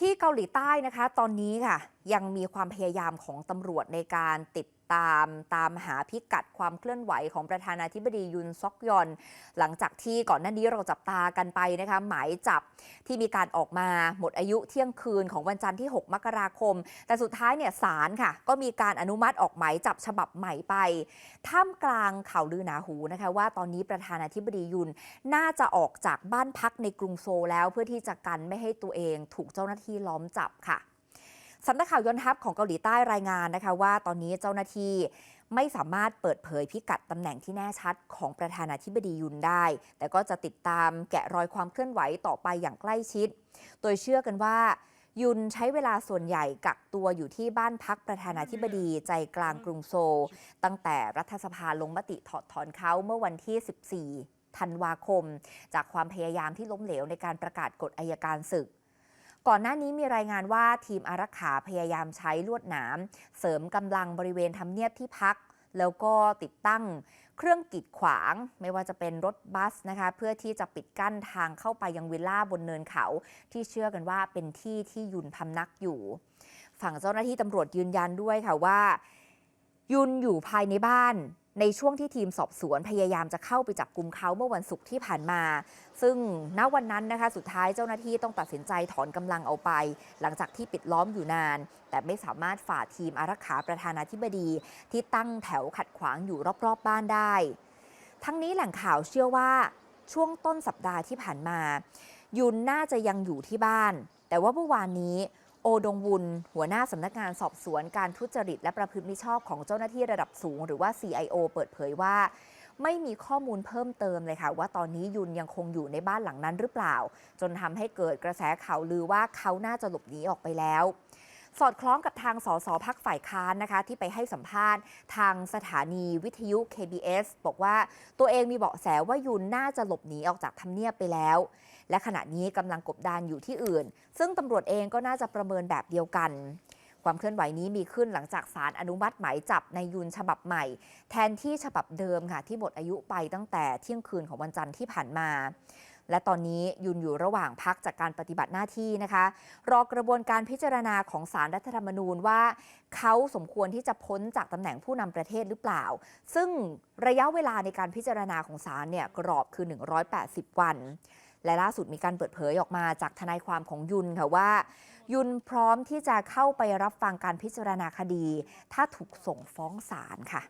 ที่เกาหลีใต้นะคะ ตอนนี้ค่ะ ยังมีความพยายามของตำรวจในการติด ตามตามหาพิกัดความเคลื่อนไหวของประธานาธิบดียุนซอกยอน หลังจากที่ก่อนหน้านี้เราจับตากันไปนะคะหมายจับที่มีการออกมาหมดอายุเที่ยงคืนของวันจันทร์ที่ 6 มกราคม แต่สุดท้ายเนี่ยศาลค่ะ ก็มีการอนุมัติออกหมายจับฉบับใหม่ไป ท่ามกลางข่าวลือหนาหูนะคะว่าตอนนี้ประธานาธิบดียุนน่าจะออกจากบ้านพักในกรุงโซลแล้วเพื่อที่จะกันไม่ให้ตัวเองถูกเจ้าหน้าที่ล้อมจับค่ะ สำนักข่าวยอนทัพของเกาหลีใต้รายงานนะคะว่าตอนนี้เจ้าหน้าที่ไม่สามารถเปิดเผยพิกัดตำแหน่งที่แน่ชัดของประธานาธิบดียุนได้ แต่ก็จะติดตามแกะรอยความเคลื่อนไหวต่อไปอย่างใกล้ชิด โดยเชื่อกันว่า ยุนใช้เวลาส่วนใหญ่กักตัวอยู่ที่บ้านพักประธานาธิบดีใจกลางกรุงโซลตั้งแต่รัฐสภาลงมติถอดถอนเขาเมื่อวันที่ 14 ธันวาคม จากความพยายามที่ล้มเหลวในการประกาศกฎอายการศึก ก่อนหน้านี้มีรายงานว่าทีมอารักขาพยายามใช้ลวดหนาม เสริมกำลังบริเวณทำเนียบที่พัก แล้วก็ติดตั้งเครื่องกีดขวางไม่ว่าจะเป็นรถบัสนะคะ เพื่อที่จะปิดกั้นทางเข้าไปยังวิลล่าบนเนินเขา ที่เชื่อกันว่าเป็นที่ที่ยุนพำนักอยู่ ฝั่งเจ้าหน้าที่ตำรวจยืนยันด้วยค่ะว่า ยุนอยู่ภายในบ้าน ในช่วงที่ทีมสอบสวนพยายามจะเข้าไปจับกลุ่มเขาเมื่อวันศุกร์ที่ผ่านมา ซึ่งณวันนั้นนะคะ สุดท้ายเจ้าหน้าที่ต้องตัดสินใจถอนกำลังเอาไป หลังจากที่ปิดล้อมอยู่นาน แต่ไม่สามารถฝ่าทีมอารักขาประธานาธิบดีที่ตั้งแถวขัดขวางอยู่รอบๆบบ้านได้ ทั้งนี้แหล่งข่าวเชื่อว่าช่วงต้นสัปดาห์ที่ผ่านมา ยุนน่าจะยังอยู่ที่บ้าน แต่ว่าเมื่อวานนี้ โอดงวุลหัวหน้าสำนักงานสอบสวนการทุจริตและประพฤติมิชอบของเจ้าหน้าที่ระดับสูง หรือว่า CIO เปิดเผยว่า ไม่มีข้อมูลเพิ่มเติมเลยค่ะ ว่าตอนนี้ยุนยังคงอยู่ในบ้านหลังนั้นหรือเปล่า จนทำให้เกิดกระแสข่าวลือว่าเขาน่าจะหลบหนีออกไปแล้ว สอดคล้องกับทางสสพักฝ่ายค้านนะคะ ที่ไปให้สัมภาษณ์ทางสถานีวิทยุ KBS บอกว่าตัวเองมีเบาะแสว่ายุนน่าจะหลบหนีออกจากทำเนียบไปแล้ว และขณะนี้กำลังกบดานอยู่ที่อื่น ซึ่งตำรวจเองก็น่าจะประเมินแบบเดียวกันความเคลื่อนไหวนี้มีขึ้นหลังจากศาลอนุมัติหมายจับในยุนฉบับใหม่ แทนที่ฉบับเดิมค่ะที่หมดอายุไปตั้งแต่เที่ยงคืนของวันจันทร์ที่ผ่านมา และตอนนี้ยุนอยู่ระหว่างพักจากการปฏิบัติหน้าที่นะคะ รอกระบวนการพิจารณาของศาลรัฐธรรมนูญว่า เขาสมควรที่จะพ้นจากตำแหน่งผู้นำประเทศหรือเปล่า ซึ่งระยะเวลาในการพิจารณาของศาลเนี่ยกรอบคือ 180 วัน และล่าสุดมีการเปิดเผยออกมาจากทนายความของยุนค่ะว่า ยุนพร้อมที่จะเข้าไปรับฟังการพิจารณาคดี ถ้าถูกส่งฟ้องศาลค่ะ